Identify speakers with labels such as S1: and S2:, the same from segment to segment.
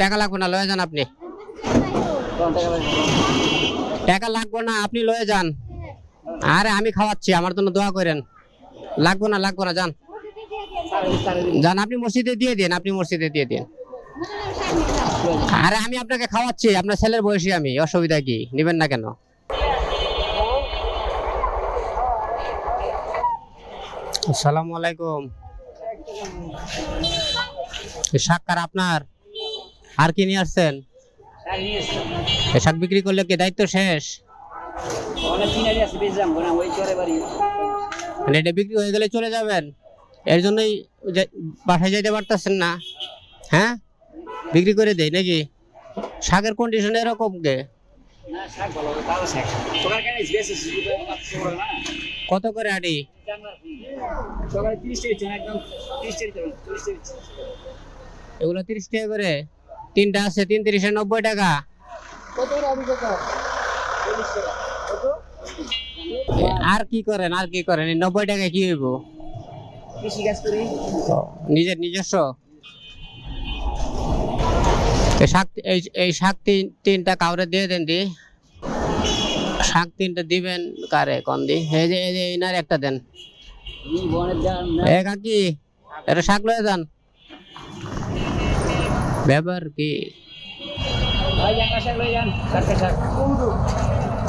S1: টাকা লাগবে না, লয়ে যান আপনি। টাকা লাগবে না, আপনি লয়ে যান। আরে আমি খাওয়াচ্ছি, আমার জন্য দোয়া করেন। লাগবে না লাগবে না, যান। যান, আপনি মসজিদে দিয়ে দিন, আপনি মসজিদে দিয়ে দিন। আরে আমি আপনাকে খাওয়াচ্ছি, আপনার ছেলের বয়সী আমি, অসুবিধা কি? নেবেন না কেন? আসসালামু আলাইকুম। কার আপনার? আর কি নিয়ে আসছেন? এই শাক বিক্রি করলে কি দায়িত্ব শেষ? মানে এটা বিক্রি হয়ে গেলে চলে যাবেন? এর জন্যই বাসায় যাইতে পারতেছেন না। হ্যাঁ? বিক্রি করে দেয় নাকি? শাকের কন্ডিশন এরকম কে? কত করে আটি এগুলো তিরিশ টাকা করে? তিনটা আছে, তিন তিরিশে নব্বই টাকা। আর কি করেন, আর কি করেন? নব্বই টাকায় কি হইব? নিজের নিজস্ব? শাক, এই শাক তিন, তিনটা কাউরে দিয়ে দেন দি। শাক তিনটা দিবেন কারে, কোন দি? এই যে এই যে ইনার একটা দেন। এ কাকি, এটা শাক লয়ে যান। ব্যাপার কি?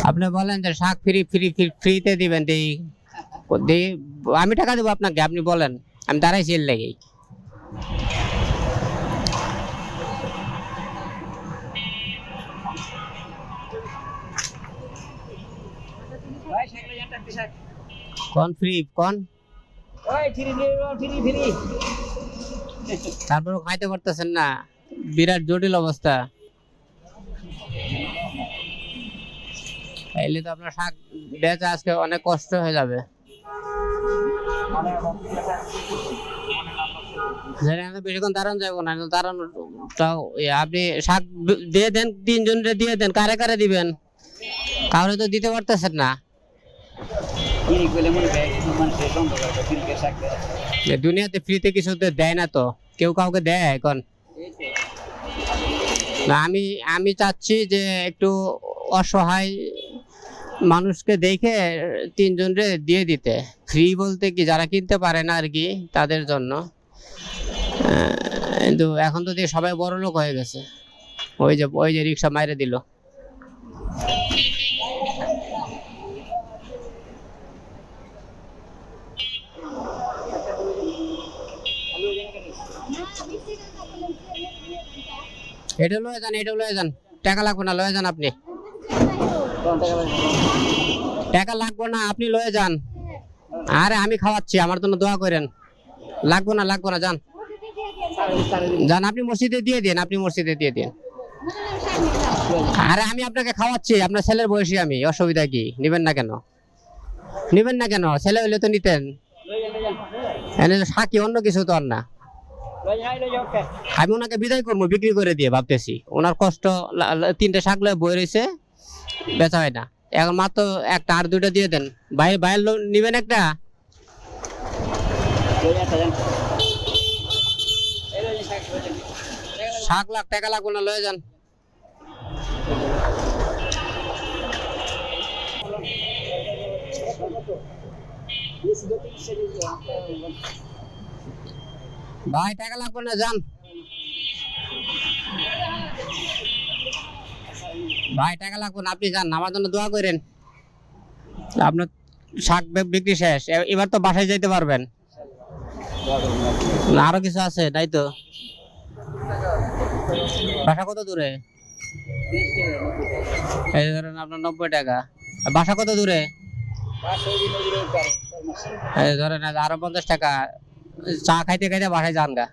S1: আপনি বলেন যে শাক ফ্রি ফ্রি ফ্রিতে দিবেন দেই আমি টাকা দেবো আপনাকে আপনি বলেন। আমি দাঁড়াই এর লেগেই কোন ফ্রি কোন? তারপরে খাইতে পারতেছেন না। বিরাট জটিল অবস্থা। তাইলে তো আপনার শাক বেচা আজকে অনেক কষ্ট হয়ে যাবে। বেশিক্ষণ যাব না আপনি শাক দিয়ে দেন, তিনজনরে দিয়ে দেন, কারে কারে দিবেন? কাউরে তো দিতে পারতেছেন না। দুনিয়াতে ফ্রিতে কিছু দেয় না তো, কেউ কাউকে দেয় এখন। আমি আমি চাচ্ছি যে একটু অসহায় মানুষকে দেখে তিনজনরে দিয়ে দিতে। ফ্রি বলতে কি, যারা কিনতে পারে না আর কি, তাদের জন্য। কিন্তু এখন তো দিয়ে সবাই বড় লোক হয়ে গেছে। ওই যে ওই যে রিক্সা মাইরে দিল। এটা লয়ে যান, এটা লয়ে যান। টাকা লাগবে না, লয়ে যান আপনি। টাকা লাগবে না, আপনি লয়ে যান। আরে, আমি খাওয়াচ্ছি, আমার জন্য দোয়া করেন। লাগবে না লাগবে না, যান। যান, আপনি মসজিদে দিয়ে দিন, আপনি মসজিদে দিয়ে দিন। আরে, আমি আপনাকে খাওয়াচ্ছি, আপনার ছেলের বয়সী আমি, অসুবিধা কি? নেবেন না কেন? নেবেন না কেন? ছেলে হইলে তো নিতেন। সাকি অন্য কিছু তো আর না। আমি ওনাকে বিদায় করব, বিক্রি করে দিয়ে ভাবতেছি। ওনার কষ্ট তিনটে শাক লয়ে বই রয়েছে, বেচা হয় না। এখন মাত্র একটা আর দুইটা দিয়ে দেন। বাইরে বাইরের লোক নিবেন একটা? শাক লাখ টাকা লাগবে না, লয়ে যান। ভাই, টাকা লাগবে না, যান। ভাই, টাকা লাগবে না, আপনি যান, আমার জন্য দোয়া করেন। আপনার শাক বিক্রি শেষ। এবার তো বাসায় যাইতে পারবেন। না, আরও কিছু আছে, তাই তো। বাসা কত দূরে? এই ধরেন আপনার নব্বই টাকা। বাসা কত দূরে? এই ধরেন আরও পঞ্চাশ টাকা। চা খাইতে খাইতে বাসায় যান গা।